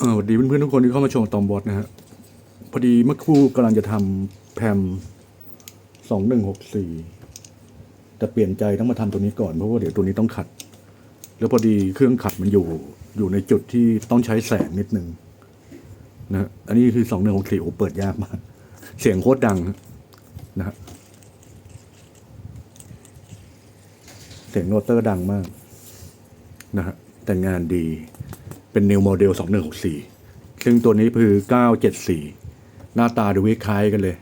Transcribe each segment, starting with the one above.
สวัสดีเพื่อนๆทุกคนที่เข้ามาชมตอมบอสนะฮะพอดีเมื่อครู่กำลังจะทำแพมสองหนึ่งหกสี่แต่เปลี่ยนใจต้องมาทำตัวนี้ก่อนเพราะว่าเดี๋ยวตัวนี้ต้องขัด แล้วพอดีเครื่องขัดมันอยู่อยู่ในจุดที่ต้องใช้แสงนิดนึงนะฮะอันนี้คือสองหนึ่งหกสี่โอ้เปิดยากมากเสียงโคตรดังนะฮะเสียงโนเตอร์ดังมากนะฮะแต่งานดี เป็น New Model 2164 ซึ่งตัวนี้คือ 974 หน้าตาดูคล้ายๆกันเลย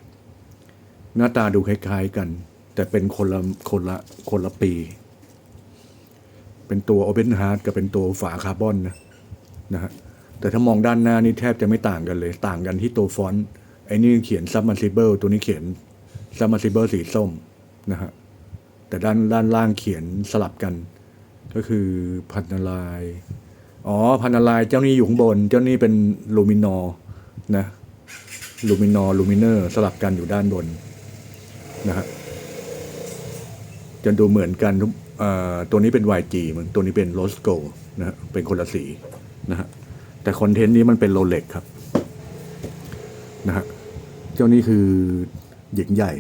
หน้าตาดูคล้ายๆกัน แต่เป็นคนละคนละคนละปี เป็นตัว Open Heart กับเป็นตัวฝาคาร์บอนนะนะฮะแต่ถ้ามองด้านหน้านี่แทบจะไม่ต่างกันเลย ต่างกันที่ตัวฟอนต์ไอ้นี่เขียน Submersible ตัวนี้เขียน Submersible สีส้มนะฮะแต่ด้านด้านล่างเขียนสลับกัน ก็คือพันนลาย อ๋อพันนลายเจ้านี้อยู่ข้างบน เจ้านี้เป็นลูมินอนะลูมินอลูมิเนอร์สลับกันอยู่ด้านบนนะฮะจะดูเหมือนกันตัวนี้เป็น YG เหมือนตัวนี้เป็นโรสโกนะฮะเป็นคนละสีนะฮะแต่คอนเทนต์นี้มันเป็นโรเล็กครับนะฮะเจ้านี้คือหญิงใหญ่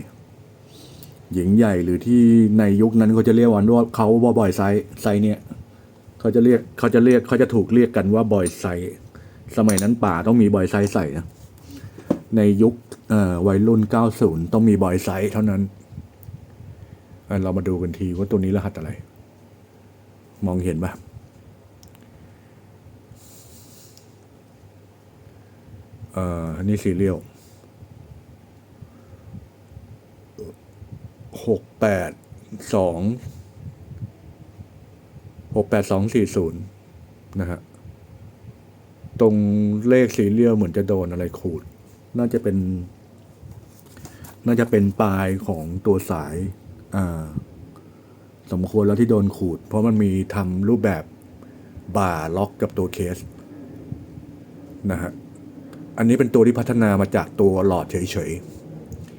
หญิงใหญ่หรือที่ในยุคนั้นเขาจะเรียกวันว่าเขาว่าบอยไซส์ไซส์เนี่ย เขาจะเรียกเขาจะเรียกเขาจะถูกเรียกกันว่าบอยไซส์สมัยนั้นป่าต้องมีบอยไซส์ใส่นะในยุควัยรุ่น 90 ต้องมีบอยไซส์เท่านั้นเรามาดูกันทีว่าตัวนี้รหัสอะไร มองเห็นปะเอ่อนนี้ซีเรียลหกแปดสอง หกแปดสองสี่ศูนย์นะฮะ ตรงเลขสีเรียวเหมือนจะโดนอะไรขูด น่าจะเป็น น่าจะเป็นปลายของตัวสาย อ่า สมควรแล้วที่โดนขูด เพราะมันมีทำรูปแบบบ่าล็อกกับตัวเคส นะฮะ อันนี้เป็นตัวที่พัฒนามาจากตัวหลอดเฉย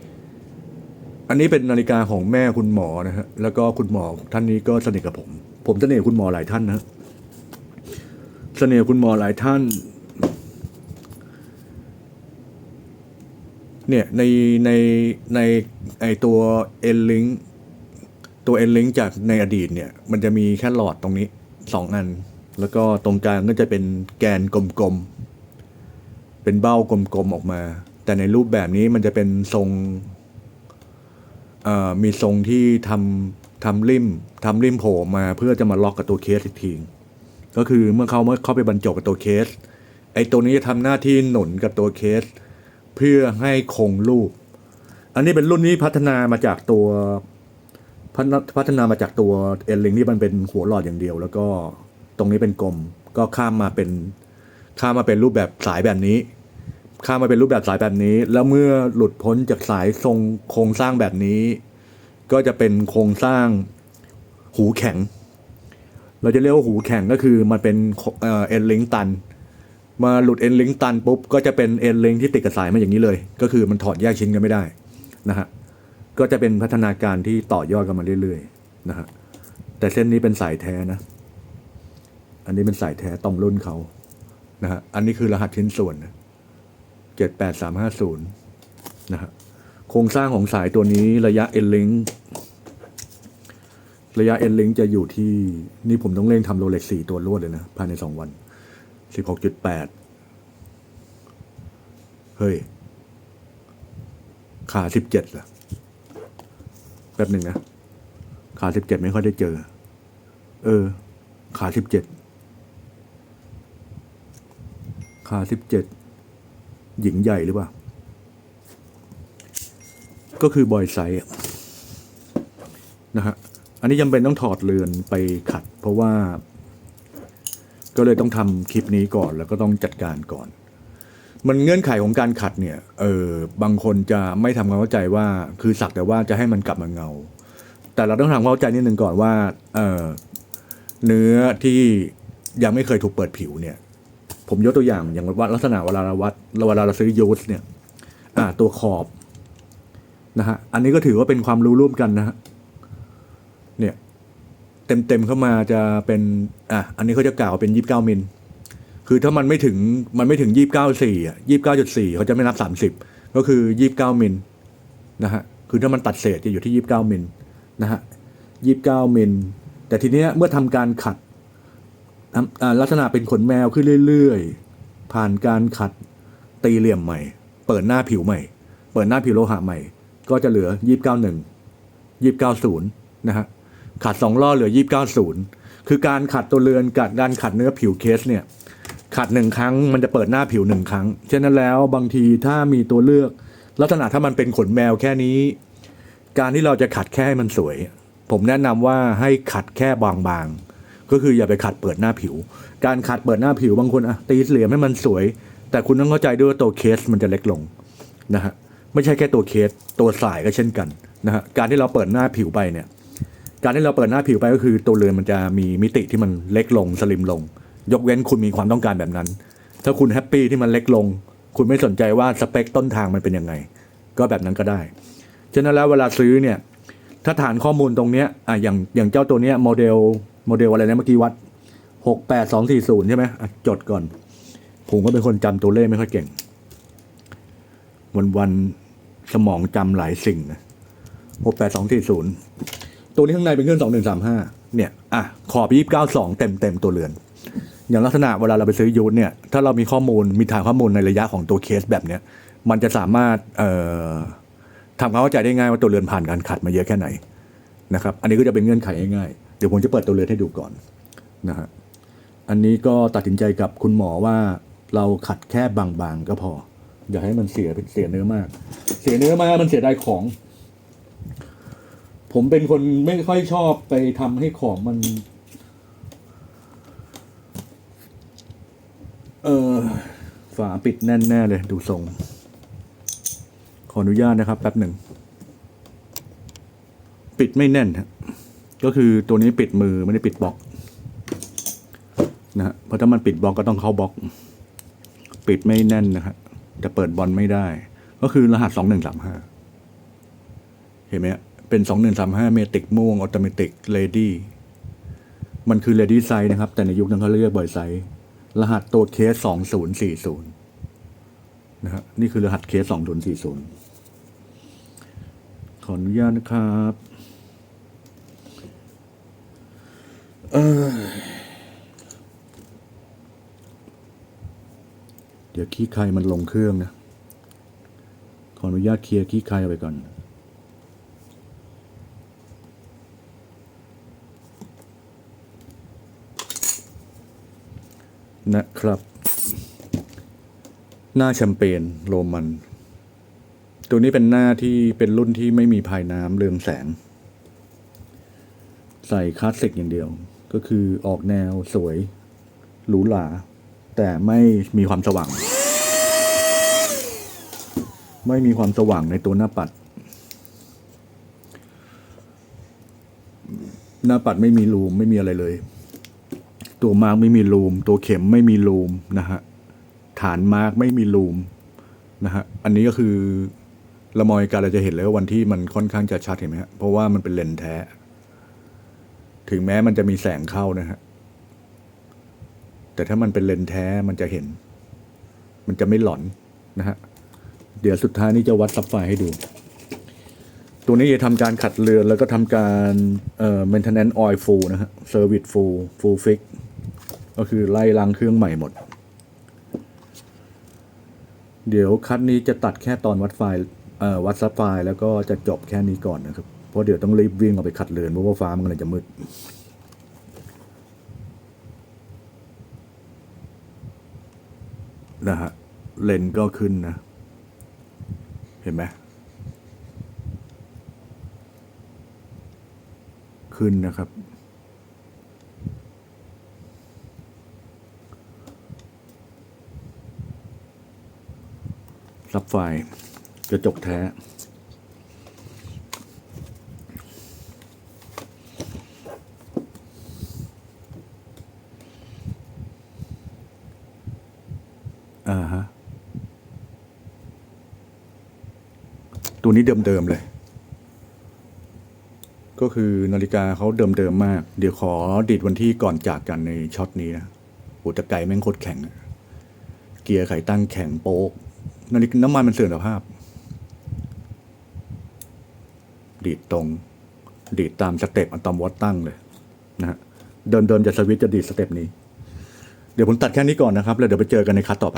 ๆอันนี้เป็นนาฬิกาของแม่คุณหมอนะฮะ แล้วก็คุณหมอท่านนี้ก็สนิทกับผม ผมเสนิทกับคุณหมอหลายท่านนะฮะสนิทกับคุณหมอหลายท่าน เนี่ยในในในไอตัวเอลลิงตัวเอลลิงจากในอดีตเนี่ย มันจะมีแค่หลอดตรงนี้สองอัน แล้วก็ตรงกลางก็จะเป็นแกนกลมๆ เป็นเบ้ากลมๆออกมา แต่ในรูปแบบนี้มันจะเป็นทรงมีทรงที่ทำ ทำริมทำริมโผล่มาเพื่อจะมาล็อกกับตัวเคสอีกทีก็คือเมื่อเขาเมื่อเข้าไปบรรจบกับตัวเคส ไอ้ตัวนี้จะทำหน้าที่หนุนกับตัวเคส เพื่อให้คงรูป อันนี้เป็นรุ่นนี้พัฒนามาจากตัวพัฒนามาจากตัวเอลลิงที่มันเป็นหัวหลอดอย่างเดียว แล้วก็ตรงนี้เป็นกลมก็ข้ามมาเป็นข้ามมาเป็นรูปแบบสายแบบนี้ ข้ามมาเป็นรูปแบบสายแบบนี้ แล้วเมื่อหลุดพ้นจากสายทรงโครงสร้างแบบนี้ ก็จะเป็นโครงสร้างหูแข็ง เราจะเรียกว่าหูแข็งก็คือมันเป็นเอ็นลิงตัน มาหลุดเอ็นลิงตันปุ๊บก็จะเป็นเอ็นลิงที่ติดกับสายมาอย่างนี้เลย ก็คือมันถอดแยกชิ้นกันไม่ได้นะฮะก็จะเป็นพัฒนาการที่ต่อยอดกันมาเรื่อยๆนะฮะแต่เส้นนี้เป็นสายแท้นะ อันนี้เป็นสายแท้ตรงรุ่นเขานะฮะอันนี้คือรหัสชิ้นส่วนเจ็ดแปดสามห้าศูนย์นะฮะ ครงสร้างของสายตัวนี้ระยะเอ็นลิงระยะเอ็นลิงจะอยู่ที่ นี่ผมต้องเร่งทำโรเล็กสี่ตัวรวดเลยนะ ภายในสองวันสิบหกจุดแปดเฮ้ย ขาสิบเจ็ดเหรอแป๊บหนึ่งนะ ขาสิบเจ็ดไม่ค่อยได้เจอ เออ ขาสิบเจ็ดขาสิบเจ็ดหญิงใหญ่หรือเปล่า ก็คือบอยไซส์อะนะฮะอันนี้จำเป็นต้องถอดเรือนไปขัด เพราะว่า ก็เลยต้องทำคลิปนี้ก่อนแล้วก็ต้องจัดการก่อน มันเงื่อนไขของการขัดเนี่ยเออบางคนจะไม่ทำความเข้าใจว่าคือสักแต่ว่าจะให้มันกลับมาเงา แต่เราต้องทำความเข้าใจนิดนึงก่อนว่าเออเนื้อที่ยังไม่เคยถูกเปิดผิวเนี่ยผมยกตัวอย่างอย่างวัดลักษณะเวลาเราวัดเวลาเราซื้อยูสเนี่ยอ่าตัวขอบ นะฮะอันนี้ก็ถือว่าเป็นความรู้ร่วมกันนะฮะเนี่ยเต็มเต็มๆเข้ามาจะเป็นอะอันนี้เขาจะกล่าวเป็นยี่สิบเก้ามิลคือถ้ามันไม่ถึงมันไม่ถึงยี่สิบเก้าสี่อะยี่สิบเก้าจุดสี่เขาจะไม่นับสามสิบก็คือยี่สิบเก้ามิลนะฮะคือถ้ามันตัดเศษจะอยู่ที่ยี่สิบเก้ามิลนะฮะยี่สิบเก้ามิลแต่ทีเนี้ยเมื่อทำการขัดลักษณะเป็นขนแมวขึ้นเรื่อยๆ ผ่านการขัดตีเหลี่ยมใหม่ เปิดหน้าผิวใหม่ เปิดหน้าผิวโลหะใหม่ ก็จะเหลือยี่สิบเก้าหนึ่งยี่สิบเก้าศูนย์นะฮะขัดสองล่อเหลือยี่สิบเก้าศูนย์คือการขัดตัวเรือนกับการขัดเนื้อผิวเคสเนี่ยขัดหนึ่งครั้งมันจะเปิดหน้าผิวหนึ่งครั้งฉะนั้นแล้วบางทีถ้ามีตัวเลือก ลักษณะถ้ามันเป็นขนแมวแค่นี้ การที่เราจะขัดแค่ให้มันสวย ผมแนะนำว่าให้ขัดแค่บางๆ ก็คืออย่าไปขัดเปิดหน้าผิว การขัดเปิดหน้าผิวบางคนอะตีเหลี่ยมให้มันสวย แต่คุณต้องเข้าใจด้วยว่าตัวเคสมันจะเล็กลงนะฮะ ไม่ใช่แค่ตัวเคสตัวสายก็เช่นกันนะฮะการที่เราเปิดหน้าผิวไปเนี่ย การที่เราเปิดหน้าผิวไปก็คือตัวเรือนมันจะมีมิติที่มันเล็กลงสลิมลง ยกเว้นคุณมีความต้องการแบบนั้น ถ้าคุณแฮปปี้ที่มันเล็กลง คุณไม่สนใจว่าสเปคต้นทางมันเป็นยังไง ก็แบบนั้นก็ได้ฉะนั้นแล้วเวลาซื้อเนี่ยถ้าฐานข้อมูลตรงเนี้ยอะอย่างอย่างเจ้าตัวเนี้ยโมเดลโมเดลอะไรนะเมื่อกี้วัดหกแปดสองสี่ศูนย์ใช่ไหมอะจดก่อน ผมก็เป็นคนจำตัวเลขไม่ค่อยเก่ง วันวัน สมองจำหลายสิ่งนะหกแปดสองสี่ศูนย์ตัวนี้ข้างในเป็นเครื่องสองหนึ่งสามห้าเนี่ย อะ ขอบยี่สิบเก้าสองเต็มเต็มตัวเรือน อย่างลักษณะเวลาเราไปซื้อยูทเนี่ย ถ้าเรามีข้อมูลมีฐานข้อมูลในระยะของตัวเคสแบบเนี้ย มันจะสามารถเอ่อทำความเข้าใจได้ง่ายว่าตัวเรือนผ่านการขัดมาเยอะแค่ไหนนะครับ อันนี้ก็จะเป็นเงื่อนไขง่ายๆ เดี๋ยวผมจะเปิดตัวเรือนให้ดูก่อนนะฮะ อันนี้ก็ตัดสินใจกับคุณหมอว่าเราขัดแค่บางๆก็พอ อย่าให้มันเสียเป็นเสียเนื้อมาก เสียเนื้อมากมันเสียดายของ ผมเป็นคนไม่ค่อยชอบไปทำให้ของมัน เออฝาปิดแน่นแน่เลย ดูทรง ขออนุญาตนะครับ แป๊บหนึ่ง ปิดไม่แน่นฮะก็คือตัวนี้ปิดมือไม่ได้ปิดบล็อกนะฮะเพราะถ้ามันปิดบล็อกก็ต้องเข้าบล็อก ปิดไม่แน่นนะฮะ จะเปิดบอลไม่ได้ ก็คือรหัสสองหนึ่งสามห้าเห็นไหมเป็นสองหนึ่งสามห้าเมติกม่วงออโตเมติกเลดี้มันคือเลดี้ไซส์นะครับ แต่ในยุคนั้นเขาเรียกบ่อยไซส์รหัสตัวเคสสองศูนย์สี่ศูนย์นะฮะนี่คือรหัสเคสสองศูนย์สี่ศูนย์ขออนุญาตนะครับ เออ เดี๋ยวขี้ใครมันลงเครื่องนะ ขออนุญาตเคลียร์ขี้ใครเอาไปก่อน นะครับ หน้าแชมเปญโรมัน ตัวนี้เป็นหน้าที่เป็นรุ่นที่ไม่มีภายน้ำเรืองแสง ใส่คลาสสิกอย่างเดียว ก็คือออกแนวสวยหรูหรา แต่ไม่มีความสว่าง ไม่มีความสว่างในตัวหน้าปัด หน้าปัดไม่มีรูมไม่มีอะไรเลย ตัวมาร์กไม่มีรูม ตัวเข็มไม่มีรูมนะฮะฐานมาร์กไม่มีรูมนะฮะอันนี้ก็คือละมอยการเราจะเห็นเลยว่าวันที่มันค่อนข้างจะชัดเห็นไหมฮะเพราะว่ามันเป็นเลนส์แท้ ถึงแม้มันจะมีแสงเข้านะฮะ แต่ถ้ามันเป็นเลนแท้มันจะเห็น มันจะไม่หลอนนะฮะเดี๋ยวสุดท้ายนี้จะวัดซับไฟให้ดู ตัวนี้จะทำการขัดเรือน แล้วก็ทำการเอ่อ maintenance oil full นะฮะ service full full fix ก็คือไล่ล้างเครื่องใหม่หมด เดี๋ยวคัดนี้จะตัดแค่ตอนวัดไฟเอ่อวัดซับไฟแล้วก็จะจบแค่นี้ก่อนนะครับ เพราะเดี๋ยวต้องรีบวิ่งออกไปขัดเรือนเพราะว่าฟ้ามันกำลังจะมืด นะฮะ เลนก็ขึ้นนะ เห็นไหมขึ้นนะครับ ซับไฟกระจกแท้ ตัวนี้เดิมๆเลย ก็คือนาฬิกาเขาเดิมๆมาก เดี๋ยวขอดีดวันที่ก่อนจากกันในช็อตนี้นะหัวตะไก่แม่งโคตรแข็ง เกียร์ไขตั้งแข็งโป๊กนาฬิกาน้ำมันมันเสื่อมสภาพ ดีดตรง ดีดตามสเต็ปอัตโนมัตตั้งเลยนะฮะเดิมๆจะสวิตจะดีดสเต็ปนี้ เดี๋ยวผมตัดแค่นี้ก่อนนะครับ แล้วเดี๋ยวไปเจอกันในคัดต่อไป